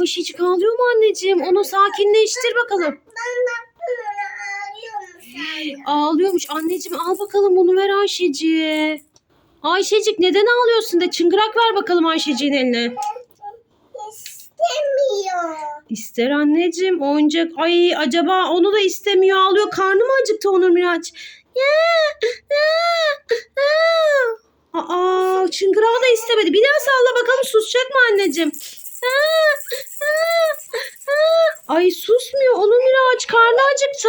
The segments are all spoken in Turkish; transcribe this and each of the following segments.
Ayşecik ağlıyor mu anneciğim? Onu sakinleştir bakalım. Ağlıyormuş. Anneciğim al bakalım bunu ver Ayşecik'e. Ayşecik neden ağlıyorsun de çıngırak ver bakalım Ayşecik'in eline. İstemiyor. İster anneciğim oyuncak. Ay acaba onu da istemiyor ağlıyor. Karnı mı acıktı Onur Miraç? Aa çıngırağı da istemedi. Bir daha salla bakalım susacak mı anneciğim? Ay susmuyor Onur Miraç karnı acıktı.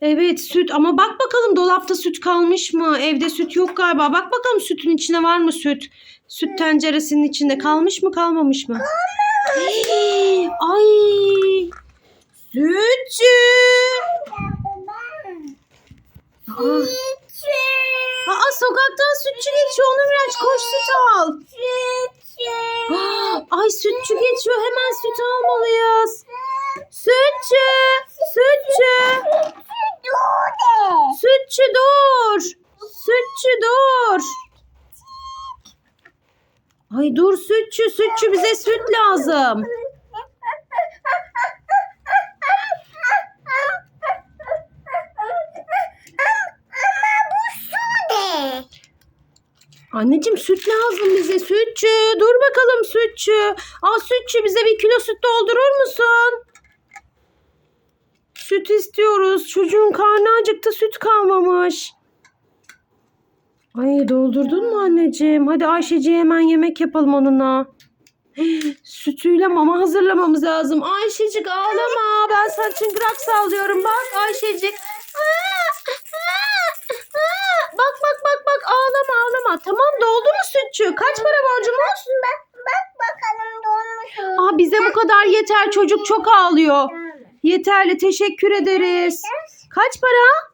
Evet süt ama bak bakalım dolapta süt kalmış mı? Evde süt yok galiba. Bak bakalım sütün içine var mı süt? Süt tenceresinin içinde kalmış mı kalmamış mı? Ay sütçü. Aa, aa, sokaktan sütçü geçiyor. Onu biraz koş süt al. Aa, Ay sütçü geçiyor. Hemen süt almalıyız. Sütçü. Sütçü. Sütçü dur. Sütçü dur. Ay dur sütçü sütçü bize süt lazım. Anneciğim süt lazım bize sütçü. Dur bakalım sütçü. Aa sütçü bize bir kilo süt doldurur musun? Süt istiyoruz. Çocuğun karnı acıktı süt kalmamış. Ay doldurdun mu anneciğim? Hadi Ayşeciğe hemen yemek yapalım onunla. Sütüyle mama hazırlamamız lazım. Ayşecik ağlama. Ben sana çıngırak sallıyorum. Bak Ayşecik. Aa, aa, aa. Bak bak bak bak ağlama ağlama. Tamam doldu mu sütçü? Kaç para borcumuz? Bak, bak bakalım dolmuş mu? Aa, bize bu kadar yeter. Çocuk çok ağlıyor. Yeterli. Teşekkür ederiz. Kaç para?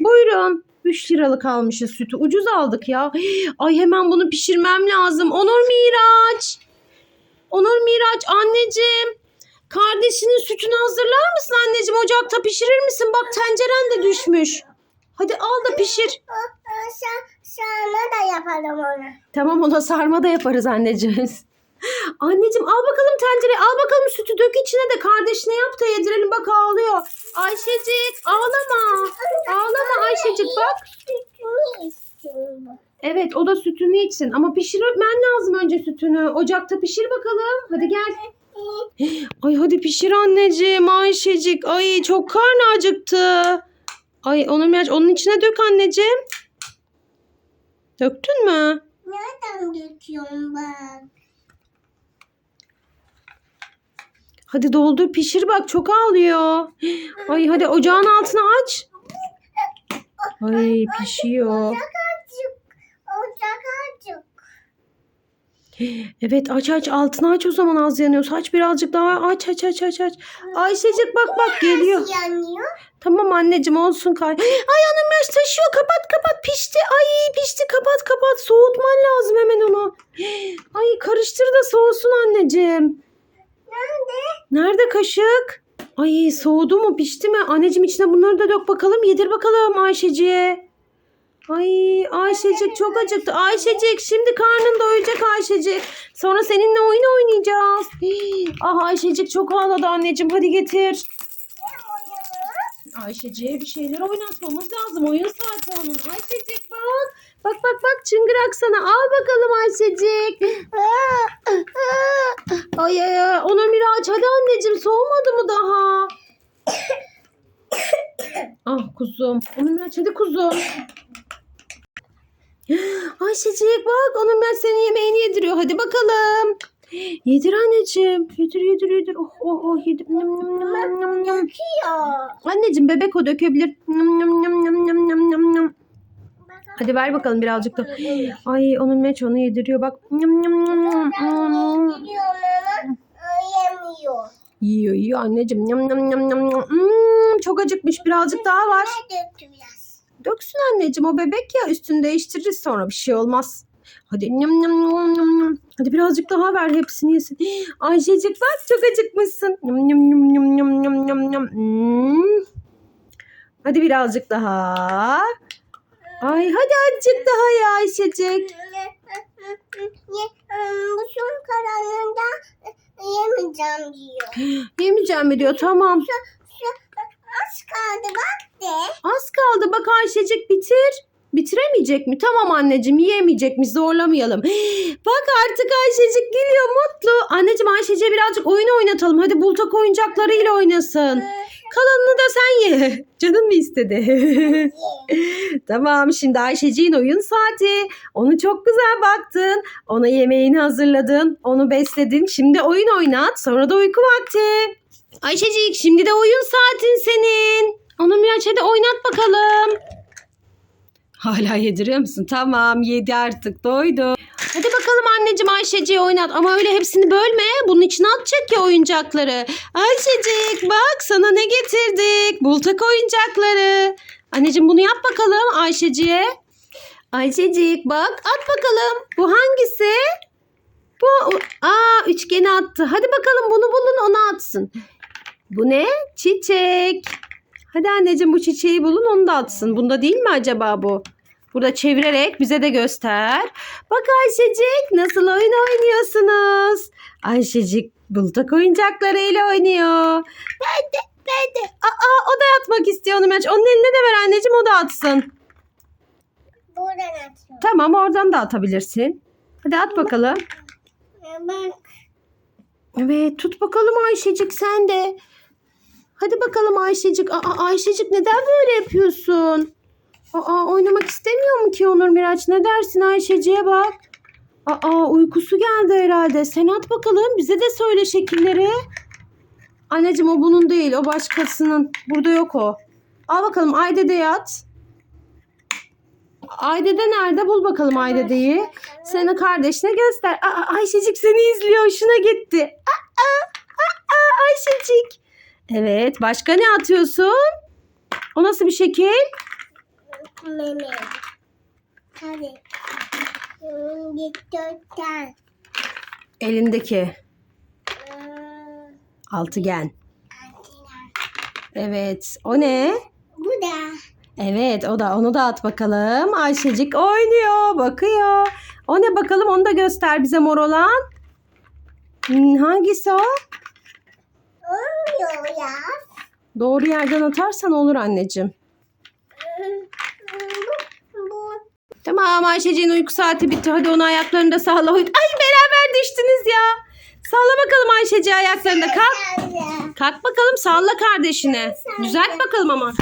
Buyurun. 3 liralık almışız sütü. Ucuz aldık ya. Ay hemen bunu pişirmem lazım. Onur Miraç. Onur Miraç anneciğim. Kardeşinin sütünü hazırlar mısın anneciğim? Ocakta pişirir misin? Bak tenceren de düşmüş. Hadi al da pişir. Sa sarma da yapalım onu. Tamam ona sarma da yaparız anneciğim. Anneciğim al bakalım tencereyi al bakalım sütü dök içine de kardeşine yap da yedirelim bak ağlıyor. Ayşecik ağlama. Ağlama Ayşecik bak. Evet o da sütünü içsin ama pişirmen lazım önce sütünü. Ocakta pişir bakalım. Hadi gel. Ay hadi pişir anneciğim Ayşecik. Ay çok karnı acıktı. Ay onu biraz onun içine dök anneciğim. Döktün mü? Nereden döküyorum bak? Hadi doldur pişir bak çok ağlıyor. Ay hadi ocağın altını aç. Ay pişiyor. Evet aç aç altını aç o zaman az yanıyorsa. Aç birazcık daha aç aç aç aç aç. Ayşecik bak bak geliyor. Yanıyor? Tamam anneciğim olsun kay. Ay hanım yaş taşıyor kapat kapat pişti. Ay pişti kapat kapat soğutman lazım hemen onu. Ay karıştır da soğusun anneciğim. Nerede? Nerede kaşık? Ay soğudu mu pişti mi? Anneciğim içine bunları da dök bakalım yedir bakalım Ayşeciğe. Ay Ayşecik çok acıktı. Ayşecik şimdi karnın doyacak Ayşecik. Sonra seninle oyun oynayacağız. Hii, Ah Ayşecik çok ağladı anneciğim hadi getir. Ayşecik'e bir şeyler oynatmamız lazım. Oyun saati onun. Ayşecik bak. Bak bak bak çıngırak sana. Al bakalım Ayşecik. Ay ay ay. Onur Miraç hadi anneciğim soğumadı mı daha? ah kuzum. Onur Miraç hadi kuzum. Ayşecik bak Onur Miraç senin yemeğini yediriyor. Hadi bakalım. Yedir anneciğim. Yedir yedir yedir. Oh oh oh yedir. Nam, nam, nam, nam. Döküyor. Anneciğim bebek o dökebilir. Nam, nam, nam, nam, nam, nam, nam, nam. Hadi ver bakalım birazcık da. Ay onun meç onu yediriyor bak. Nam. Gidiyorum ama yemiyor. Yiyor yiyor anneciğim. Nam, nam, nam, nam. Hmm, çok acıkmış birazcık daha var. Döksün anneciğim o bebek ya üstünü değiştiririz sonra bir şey olmaz. Hadi nam, nam, nam, nam. Hadi birazcık daha ver hepsini yesin. Ayşecik bak çok acıkmışsın. Nam, nam, nam, nam, nam, nam, nam, nam. Hmm. Hadi birazcık daha. Ay hadi azıcık daha ya Ayşecik. Bu son kararında yemeyeceğim diyor. Yemeyeceğim mi diyor. Tamam. Az kaldı bak de. Az kaldı bak Ayşecik bitir. Bitiremeyecek mi? Tamam anneciğim yiyemeyecek mi? Zorlamayalım. Bak artık Ayşecik geliyor mutlu. Anneciğim Ayşecik'e birazcık oyun oynatalım. Hadi bultak oyuncaklarıyla oynasın. Kalanını da sen ye. Canın mı istedi? tamam şimdi Ayşecik'in oyun saati. Onu çok güzel baktın. Ona yemeğini hazırladın. Onu besledin. Şimdi oyun oynat. Sonra da uyku vakti. Ayşecik şimdi de oyun saatin senin. Onu Miraç hadi oynat bakalım. Hala yediriyor musun? Tamam yedi artık doydu. Hadi bakalım anneciğim Ayşeciği oynat ama öyle hepsini bölme. Bunun içine atacak ya oyuncakları. Ayşecik bak sana ne getirdik. Bultak oyuncakları. Anneciğim bunu yap bakalım Ayşeciğe. Ayşecik bak at bakalım. Bu hangisi? Bu aa üçgeni attı. Hadi bakalım bunu bulun onu atsın. Bu ne? Çiçek. Hadi anneciğim bu çiçeği bulun onu da atsın. Bunda değil mi acaba bu? Burada çevirerek bize de göster. Bak Ayşecik nasıl oyun oynuyorsunuz? Ayşecik bultak oyuncaklarıyla oynuyor. Ben de ben de. Aa o da atmak istiyor onu. Onun eline de ver anneciğim o da atsın. Buradan atıyorum. Tamam oradan da atabilirsin. Hadi at bakalım. Ben Evet tut bakalım Ayşecik sen de. Hadi bakalım Ayşecik. Aa, Ayşecik neden böyle yapıyorsun? Aa, oynamak istemiyor mu ki Onur Miraç? Ne dersin Ayşecik'e bak. Aa uykusu geldi herhalde. Sen at bakalım. Bize de söyle şekilleri. Anneciğim o bunun değil. O başkasının. Burada yok o. Al bakalım Aydede'ye at. Aydede nerede? Bul bakalım Aydede'yi. Seni kardeşine göster. Aa, Ayşecik seni izliyor. Hoşuna gitti. Aa, aa, Ayşecik. Evet. Başka ne atıyorsun? O nasıl bir şekil? Hadi. Hmm, Dikdörtgen. Elindeki Hmm, altıgen. Evet. O ne? Bu da. Evet o da onu da at bakalım. Ayşecik oynuyor, bakıyor. O ne bakalım onu da göster bize mor olan. Hangisi o? Olmuyor ya. Doğru yerden atarsan olur anneciğim. Tamam Ayşeciğin uyku saati bitti. Hadi onu ayaklarında sağla. Ay beraber düştünüz ya. Salla bakalım Ayşeci ayaklarında. Kalk. Kalk bakalım salla kardeşine. Düzelt bakalım ama.